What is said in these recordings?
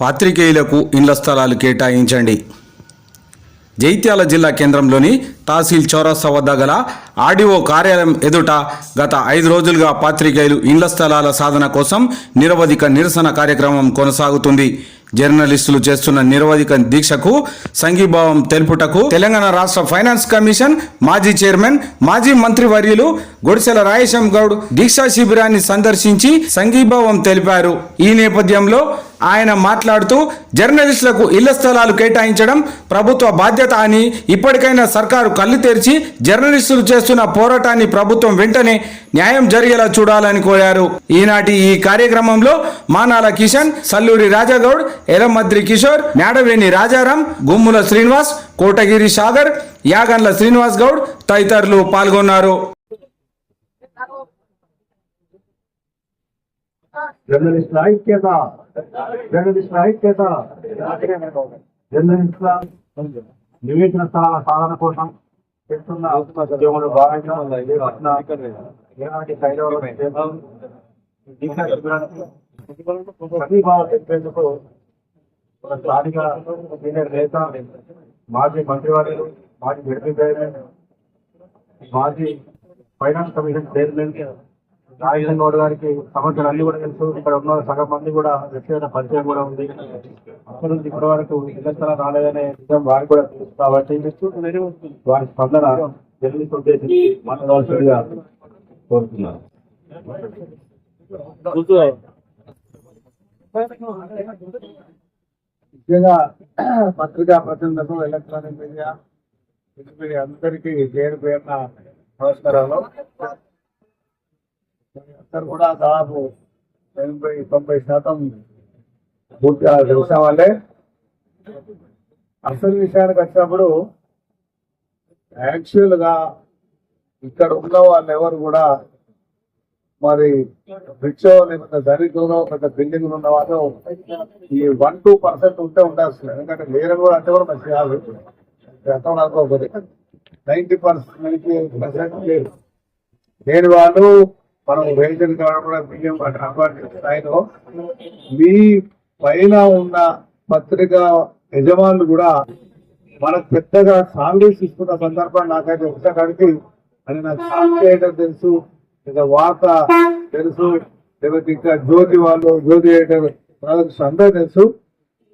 పాత్రికేయులకు ఇండ్ల స్థలాలు కేటాయించండి. జైత్యాల జిల్లా కేంద్రంలోని తహసీల్ చౌరస్తా వద్ద గల ఆర్డీఓ కార్యాలయం ఎదుట గత ఐదు రోజులుగా పాత్రికేయులు ఇండ్ల స్థలాల సాధన కోసం నిరవధిక నిరసన కార్యక్రమం కొనసాగుతుంది. జర్నలిస్టులు చేస్తున్న నిరవధిక దీక్షకు సంఘీభావం తెలుపుటకు తెలంగాణ రాష్ట్ర ఫైనాన్స్ కమిషన్ మాజీ చైర్మన్ మాజీ మంత్రి వర్యులు గొడిసెల రాయేశం గౌడ్ దీక్షా శిబిరాన్ని సందర్శించి సంఘీభావం తెలిపారు. ఈ నేపథ్యంలో ఆయన మాట్లాడుతూ జర్నలిస్టులకు ఇళ్ళ స్థలాలు కేటాయించడం ప్రభుత్వ బాధ్యత అని ఇప్పటికైనా సర్కారు కళ్ళు తెరిచి జర్నలిస్టులు చేస్తున్న పోరాటాన్ని ప్రభుత్వం వెంటనే న్యాయం జరిగేలా చూడాలని కోరారు. ఈనాటి ఈ కార్యక్రమంలో మానాల కిషన్ సల్లూరి రాజాగౌడ్ ఎలమద్రి కిషోర్ మేడవేణి రాజారాం గుమ్ముల శ్రీనివాస్ కోటగిరి సాగర్ యాగండ్ల శ్రీనివాస్ గౌడ్ తదితరులు పాల్గొన్నారు. జర్నలిస్టుల ఐక్యత. జర్నలిస్టుల ఐక్యత. జర్నలిస్టుల నివేదన స్థలాల సాధన కోసం చేస్తున్న ఉద్యోగులు భాగంగా పట్ల ఒక స్థానిక సీనియర్ నేత మాజీ మంత్రివర్యులు మాజీ జడ్పీ చైర్మన్ మాజీ finance commission chairman Rajendra Goud గారికి సమస్యలు అన్ని కూడా తెలుసు. ఇక్కడ ఉన్న సగం మంది కూడా వ్యక్తిగత పరిచయం కూడా ఉంది. అప్పటి నుంచి ఇప్పటి వరకు ఇళ్ళ స్థలం రాలేదనే విషయం వారికి కూడా తెలుసు. కాబట్టి వారి స్పందన జర్నలిస్ట్ ఉద్దేశించి మాట్లాడవలసిందిగా కోరుతున్నాను. ముఖ్యంగా పత్రికా ప్రతినిధులకు ఎలక్ట్రానిక్ మీడియా అందరికీ పేరు పేరున నమస్కారాలు. అందరు కూడా దాదాపు ఎనభై తొంభై శాతం పూర్తిగా తెలిసిన వాళ్ళే. అసలు విషయానికి వచ్చినప్పుడు యాక్చువల్గా ఇక్కడ ఉన్న వాళ్ళు ఎవరు కూడా మరి రిచ్ లేకపోతే దరిద్రంలో పెద్ద బిల్డింగ్ ఉన్న వాళ్ళు ఈ వన్ టూ పర్సెంట్ ఉంటే ఉండాల్సింది. ఎందుకంటే వేరే కూడా అంటే కూడా మంచి కాదు. గతం అనుకోకపోతే నైన్టీ పర్సెంట్ నైన్టీ పర్సెంట్ లేదు. నేను వాళ్ళు మనం రేషన్ కావడం కూడా బియ్యం కంపార్ట్ స్థాయిలో మీ పైన ఉన్న పత్రిక యజమానులు కూడా మనకు పెద్దగా సాలరీస్ ఇస్తున్న సందర్భం నాకైతే ఒకసారికి అని నాకు సాంగ్ తెలుసు లేదా వార్త తెలుసు లేకపోతే ఇంకా జ్యోతి వాళ్ళు జ్యోతి ఎడిటర్ వాళ్ళకి అందరూ తెలుసు.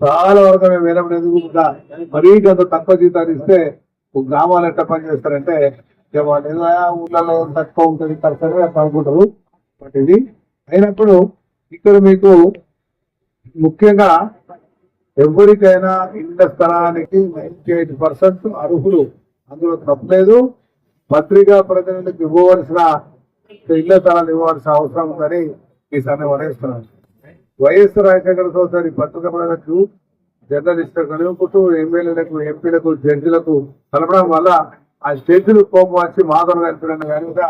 చాలా వరకు మేము వెళ్ళడం కూడా మరీ కొంత తక్కువ జీతాలు ఇస్తే గ్రామాలు ఎట్లా పని చేస్తారంటే ఇక వాళ్ళు ఏదో ఆ ఊళ్ళలో తక్కువ ఉంటుంది కరెక్ట్గా అనుకుంటారు బట్ ఇది అయినప్పుడు ఇక్కడ మీకు ముఖ్యంగా ఎవరికైనా ఇళ్ళ స్థలానికి నైన్టీ ఎయిట్ పర్సెంట్ అర్హులు. అందులో తప్పలేదు పత్రికా ప్రతినిధులకు ఇవ్వవలసిన ఇళ్ళ స్థలాలు ఇవ్వాల్సిన అవసరం ఉందని ఈ సన్న వరేస్తున్నాను వైఎస్ రాజశేఖర చౌదరి పత్రిక ప్రజలకు జర్నలిస్టులకు కుటుంబ ఎమ్మెల్యేలకు ఎంపీలకు జడ్జిలకు కలపడం వల్ల ఆ స్టేజ్లు కోపం వచ్చి మాధవ్ కలిపిన కనుక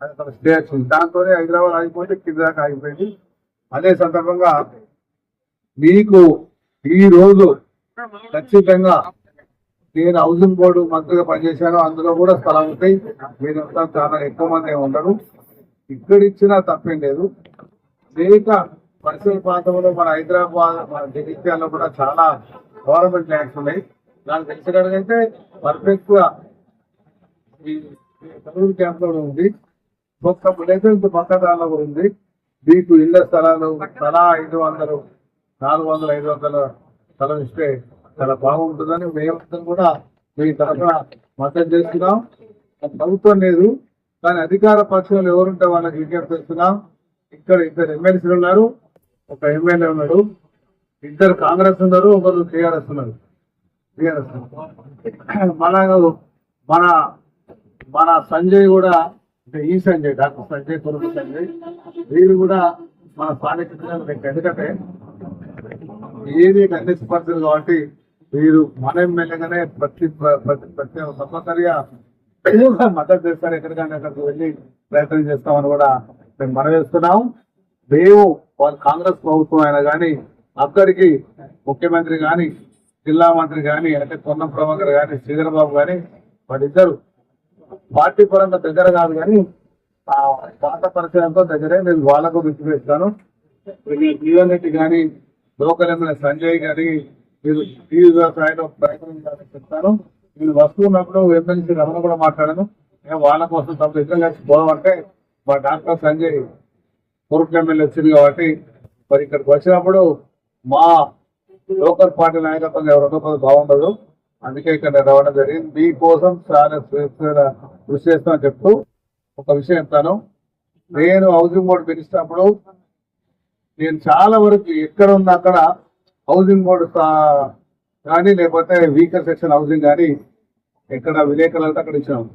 అది అక్కడ స్టే వచ్చింది దాంతోనే హైదరాబాద్ ఆగిపోతే కింద దాకా ఆగిపోయింది. అదే సందర్భంగా మీకు ఈ రోజు ఖచ్చితంగా నేను హౌసింగ్ బోర్డు మంత్రిగా పనిచేశాను. అందులో కూడా స్థలం ఉంటాయి. మీరంతా చాలా ఎక్కువ మంది ఉండరు. ఇక్కడ ఇచ్చినా తప్పేం లేదు. అనేక పరిసర ప్రాంతంలో మన హైదరాబాద్ మన జగిత్యాల్లో కూడా చాలా గవర్నమెంట్ ల్యాండ్స్ ఉన్నాయి. నాకు తెలిసినట్టయితే పర్ఫెక్ట్గా ఈ క్యాంప్లో ఉంది. ఒక్క లైసెన్స్ పక్కదారులో కూడా ఉంది. మీకు ఇళ్ళ స్థలాలు తలా ఐదు వందలు నాలుగు వందలు ఐదు వందల స్థలం ఇస్తే చాలా బాగుంటుందని మేమంతా కూడా మీ తరఫున మద్దతు చేస్తున్నాం. ప్రభుత్వం లేదు కానీ అధికార పక్షంలో ఎవరుంటే వాళ్ళకి విజ్ఞప్తి చేస్తున్నాం. ఇక్కడ ఇద్దరు ఎమ్మెల్సీలు ఉన్నారు ఒక ఎమ్మెల్యే ఉన్నాడు ఇద్దరు కాంగ్రెస్ ఉన్నారు ఒకరు టీఆర్ఎస్ ఉన్నారు. టీఆర్ఎస్ మన మన మన సంజయ్ కూడా అంటే ఈ సంజయ్ డాక్టర్ సంజయ్ కొరకు సంజయ్ వీరు కూడా మన స్థానిక ఎందుకంటే ఏది కంటెస్ట్ పర్సన్ కాబట్టి వీరు మన ఎమ్మెల్యేగానే ప్రతి ప్రతి ప్రతి తప్పనిసరిగా మద్దతు చేస్తారు. ఎక్కడికైనా అక్కడికి వెళ్ళి ప్రయత్నం చేస్తామని కూడా మేము మనవేస్తున్నాం మేము వాళ్ళు కాంగ్రెస్ ప్రభుత్వం అయినా కానీ అక్కడికి ముఖ్యమంత్రి కానీ జిల్లా మంత్రి కానీ అంటే పొన్నం ప్రభాకర్ కానీ శ్రీధరబాబు కానీ వాళ్ళిద్దరు పార్టీ పరంగా దగ్గర కాదు కానీ ఆ పాత పరిచయంతో దగ్గరే నేను వాళ్ళకు విచ్చిపెట్టాను జీవన్ రెడ్డి కానీ లోకల్ ఎమ్మెల్యే సంజయ్ గారి మీరు టీవీ ప్రయత్నం చెప్తాను. నేను వస్తున్నప్పుడు ఎమ్మెల్సీ రమణ కూడా మాట్లాడాను. నేను వాళ్ళ కోసం తప్ప ఇద్దరం కలిసి పోదామంటే మా డాక్టర్ సంజయ్ పూర్వ ఎమ్మెల్యే వచ్చింది కాబట్టి మరి ఇక్కడికి వచ్చినప్పుడు మా లోకల్ పార్టీ నాయకత్వం ఎవరు బాగుండదు అందుకే ఇక్కడ రావడం జరిగింది. మీకోసం చాలా కృషి చేస్తామని చెప్తూ ఒక విషయం చెప్తాను. నేను హౌసింగ్ బోర్డు పిలిచినప్పుడు నేను చాలా వరకు ఎక్కడ ఉన్న అక్కడ హౌసింగ్ బోర్డు కానీ లేకపోతే వీకర్ సెక్షన్ హౌసింగ్ కానీ ఎక్కడ విలేకరులతో అక్కడ ఇచ్చాము